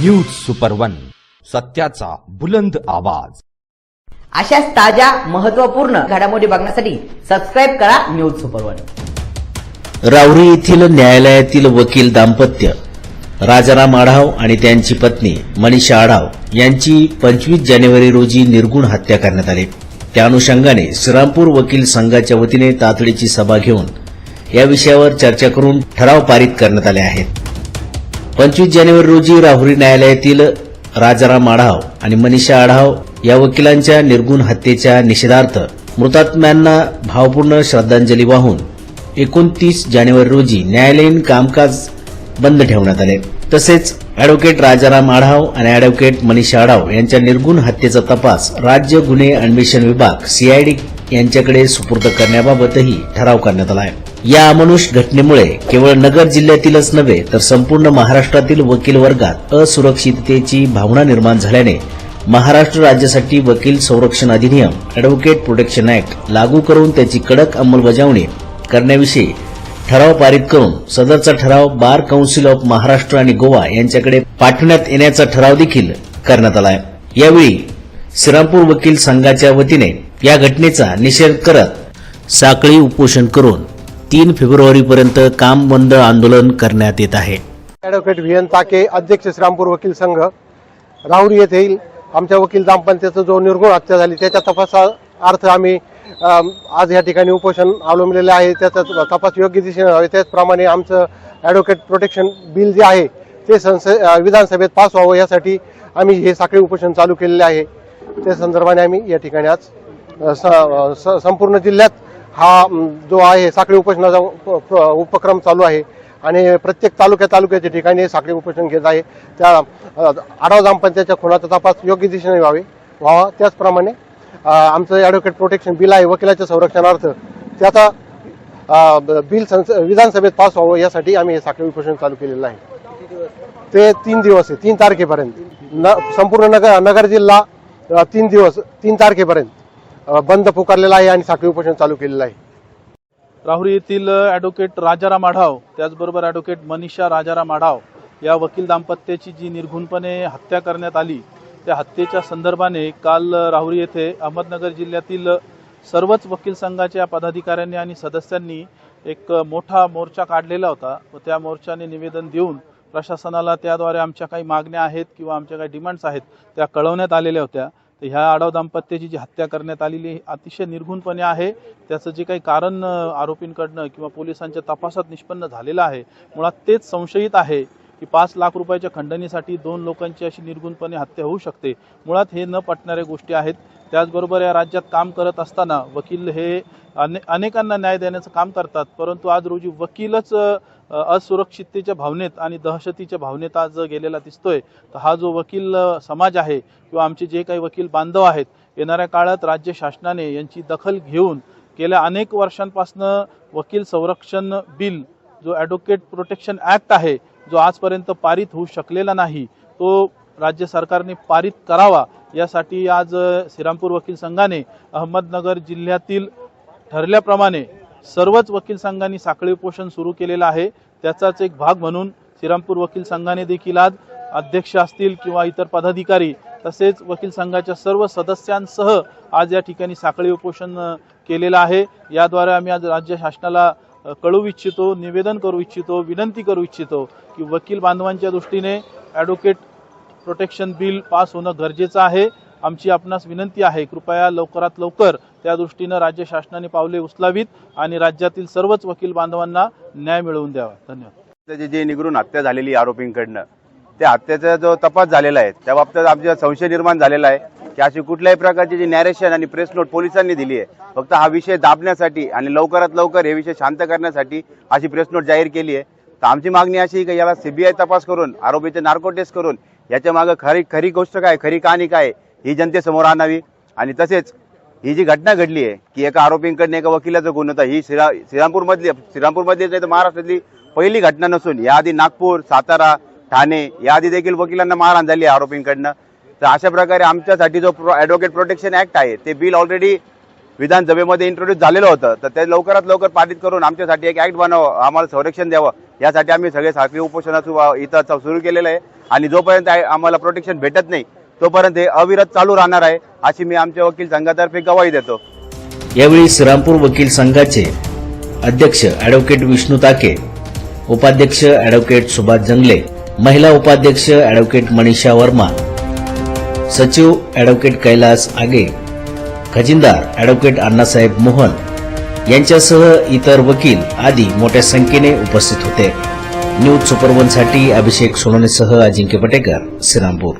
News super one सत्याचा बुलंद आवाज. अशाच ताज्या महत्त्वपूर्ण घडामोडी बघण्यासाठी सबस्क्राईब करा न्यूज सुपर वन राहुरी येथील न्यायालयातील वकील दाम्पत्य राजाराम आढाव आणि त्यांची पत्नी मनीषा आढाव यांची पंचवीस जानेवारी रोजी निर्गुण हत्या करण्यात आली. त्या अनुषंगाने श्रीरामपूर वकील संघाच्या वतीने तातडीची सभा घेऊन या विषयावर चर्चा करून ठराव पारित करण्यात आले आहेत. पंचवीस जानेवारी रोजी राहुरी न्यायालयातील राजाराम आढाव आणि मनीषा आढाव या वकिलांच्या निर्गुण हत्येच्या निषेधार्थ मृतात्म्यांना भावपूर्ण श्रद्धांजली वाहून एकोणतीस जानेवारी रोजी न्यायालयीन कामकाज बंद ठेवण्यात आले. तसेच अॅडव्होकेट राजाराम आढाव आणि अॅडव्होकेट मनीषा आढाव यांच्या निर्गुण हत्येचा तपास राज्य गुन्हे अन्वेषण विभाग सीआयडी यांच्याकडे सुपूर्द करण्याबाबतही ठराव करण्यात आला आहे. या अमानुष घटनेमुळे केवळ नगर जिल्ह्यातीलच नव्हे तर संपूर्ण महाराष्ट्रातील वकील वर्गात असुरक्षिततेची भावना निर्माण झाल्याने महाराष्ट्र राज्यासाठी वकील संरक्षण अधिनियम अॅडव्होकेट प्रोटेक्शन ऍक्ट लागू करून त्याची कडक अंमलबजावणी करण्याविषयी ठराव पारित करून सदरचा ठराव बार काउन्सिल ऑफ महाराष्ट्र आणि गोवा यांच्याकडे पाठवण्यात येण्याचा ठराव देखील करण्यात आला आहे यावेळी श्रीरामपूर वकील संघाच्या वतीने या घटनेचा निषेध करत साखळी उपोषण करून तीन फेब्रुवारीपर्यंत काम बंद आंदोलन करण्यात येत आहे. ॲडव्होकेट व्ही एन ताके अध्यक्ष श्रीरामपूर वकील संघ राहुरी येईल. आमच्या वकील दाम्पत्याचा जो निर्गुण हत्या झाली त्याच्या तपासार्थ आम्ही आज या ठिकाणी उपोषण अवलंबलेले आहे. त्याचा तपास योग्य दिशेने व्हावे त्याचप्रमाणे आमचं ॲडव्होकेट प्रोटेक्शन बिल जे आहे ते संस विधानसभेत पास व्हावं यासाठी आम्ही हे साखळी उपोषण चालू केलेले आहे. त्या संदर्भाने आम्ही या ठिकाणी आज स- स- संपूर्ण जिल्ह्यात हा जो आहे साखळी उपोषणाचा उप- उपक्रम चालू आहे. आणि प्रत्येक तालुक्या तालुक्याच्या ठिकाणी साखळी उपोषण घेत आहे. त्या आढाव दाम्पत्याच्या खुनाचा तपास योग्य दिशेने व्हावे व्हावा. त्याचप्रमाणे आमचं ॲडव्होकेट प्रोटेक्शन बिल आहे वकिलाच्या संरक्षणार्थ. त्याचा बिल संस विधानसभेत पास व्हावं यासाठी आम्ही हे साखळी उपोषण चालू केलेलं आहे. ते तीन दिवस आहे तीन तारखेपर्यंत. न संपूर्ण नगर नगर जिल्हा तीन दिवस तीन तारखेपर्यंत. बंद पुकारलेला आहे आणि साखळी उपोषण चालू केलेलं आहे. राहुरी येथील ॲडव्होकेट राजाराम आढाव त्याचबरोबर ॲडव्होकेट मनीषा राजाराम आढाव या वकील दाम्पत्याची जी निर्घुणपणे हत्या करण्यात आली त्या हत्येच्या संदर्भाने काल राहुरी येथे अहमदनगर जिल्ह्यातील सर्वच वकील संघाच्या पदाधिकाऱ्यांनी आणि सदस्यांनी एक मोठा मोर्चा काढलेला होता व त्या मोर्चाने निवेदन देऊन प्रशासनाला त्याद्वारे आमच्या काही मागण्या आहेत किंवा आमच्या काही डिमांड्स आहेत त्या कळवण्यात आलेल्या होत्या. तर ह्या आडव दाम्पत्याची जी हत्या करण्यात आलेली अतिशय निर्घुणपणे आहे. त्याचं जे काही कारण आरोपींकडनं किंवा पोलिसांच्या तपासात निष्पन्न झालेलं आहे मुळात तेच संशयित आहे की पाच लाख रुपयाच्या खंडणीसाठी दोन लोकांची अशी निर्गुणपणे हत्या होऊ शकते. मुळात हे न पटणाऱ्या गोष्टी आहेत. त्याचबरोबर या राज्यात काम करत असताना वकील हे अने अनेकांना न्याय देण्याचं काम करतात परंतु आज रोजी वकीलच असुरक्षिततेच्या भावनेत आणि दहशतीच्या भावनेत आज गेलेला दिसतोय. तर हा जो वकील समाज आहे किंवा आमचे जे काही वकील बांधव आहेत येणाऱ्या काळात राज्य शासनाने यांची दखल घेऊन गेल्या अनेक वर्षांपासनं वकील संरक्षण बिल जो ॲडव्होकेट प्रोटेक्शन ॲक्ट आहे जो आजपर्यंत पारित होऊ शकलेला नाही तो राज्य सरकारने पारित करावा यासाठी आज श्रीरामपूर वकील संघाने अहमदनगर जिल्ह्यातील ठरल्याप्रमाणे सर्वच वकील संघांनी साखळी उपोषण सुरू केलेलं आहे. त्याचाच एक भाग म्हणून श्रीरामपूर वकील संघाने देखील आज अध्यक्ष असतील किंवा इतर पदाधिकारी तसेच वकील संघाच्या सर्व सदस्यांसह आज या ठिकाणी साखळी उपोषण केलेलं आहे. याद्वारे आम्ही आज राज्य शासनाला कळू इच्छितो निवेदन करू इच्छितो विनंती करू इच्छितो की वकील बांधवांच्या दृष्टीने ॲडव्होकेट प्रोटेक्शन बिल पास होणं गरजेचं आहे. आमची आपणास विनंती आहे कृपया लवकरात लवकर त्या दृष्टीनं राज्य शासनाने पावले उचलावीत आणि राज्यातील सर्वच वकील बांधवांना न्याय मिळवून द्यावा. धन्यवाद. त्याची जे निगरून हत्या झालेली आरोपींकडनं त्या हत्याचा जो तपास झालेला आहे त्या बाबतीत आमच्या संशय निर्माण झालेला आहे की अशी कुठल्याही प्रकारची जी नॅरेशन आणि प्रेस नोट पोलिसांनी दिली आहे फक्त हा विषय दाबण्यासाठी आणि लवकरात लवकर हे विषय शांत करण्यासाठी अशी प्रेस नोट जाहीर केली आहे. तर आमची मागणी अशी आहे की याला सीबीआय तपास करून आरोपीचे नार्को टेस्ट करून याच्या मागे खरी खरी गोष्ट काय खरी कहाणी काय ही जनतेसमोर आणावी. आणि तसेच ही जी घटना घडली आहे की एका आरोपींकडनं एका वकिलाचा गुन्हा होता ही श्रीरा श्रीरामपूरमधली श्रीरामपूरमधली नाही तर महाराष्ट्रातली पहिली घटना नसून याआधी नागपूर सातारा ठाणे याआधी देखील वकिलांना मारहाण झाली आहे आरोपींकडनं. तर अशा प्रकारे आमच्यासाठी जो प्रो ॲडव्होकेट प्रोटेक्शन ॲक्ट आहे ते बिल ऑलरेडी विधानसभेमध्ये इंट्रोड्यूस झालेलं होतं. तर ते लवकरात लवकर पारित करून आमच्यासाठी एक ॲक्ट बनावं आम्हाला संरक्षण द्यावं. यासाठी आम्ही सगळे साखळी उपोषणाचं इथं सुरू केलेलं आहे. आणि जोपर्यंत आम्हाला प्रोटेक्शन भेटत नाही तोपर्यंत हे अविरत चालू राहणार आहे अशी मी आमच्या वकील संघातर्फे गवाही देतो. यावेळी श्रीरामपूर वकील संघाचे अध्यक्ष अॅडव्होकेट विष्णू ताके उपाध्यक्ष अॅडव्होकेट सुभाष जंगले महिला उपाध्यक्ष अॅडव्होकेट मनीषा वर्मा सचिव अॅडव्होकेट कैलास आगे खजिनदार अॅडव्होकेट अण्णासाहेब मोहन यांच्यासह इतर वकील आदी मोठ्या संख्येने उपस्थित होते. न्यूज सुपरवनसाठी अभिषेक सोनवणेसह अजिंक्य पटेकर श्रीरामपूर.